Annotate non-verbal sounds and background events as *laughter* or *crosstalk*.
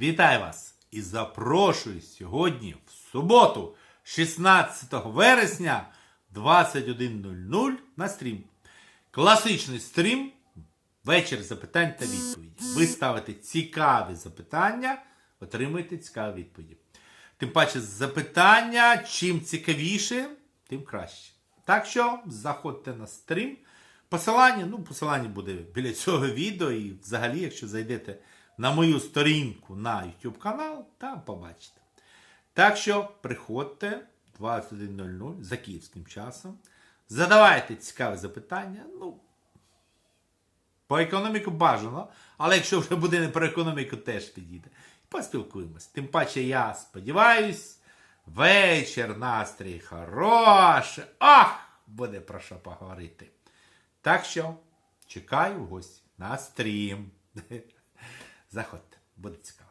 Вітаю вас і запрошую сьогодні в суботу, 16 вересня 21.00 на стрім. Класичний стрім. Вечір запитань та відповіді. Ви ставите цікаві запитання, отримуєте цікаві відповіді. Тим паче, запитання, чим цікавіше, тим краще. Так що заходьте на стрім. Посилання, ну, посилання буде біля цього відео, і взагалі, якщо зайдете на мою сторінку на YouTube канал, там побачите. Так що приходьте 21.00 за київським часом. Задавайте цікаві запитання. Ну, по економіку бажано, але якщо вже буде не про економіку, теж підійде. Поспілкуємось. Тим паче, я сподіваюсь, вечір, настрій хороший. Ах! Буде про що поговорити. Так що чекаю в гості на стрім. *laughs* Заходьте, буде цікаво.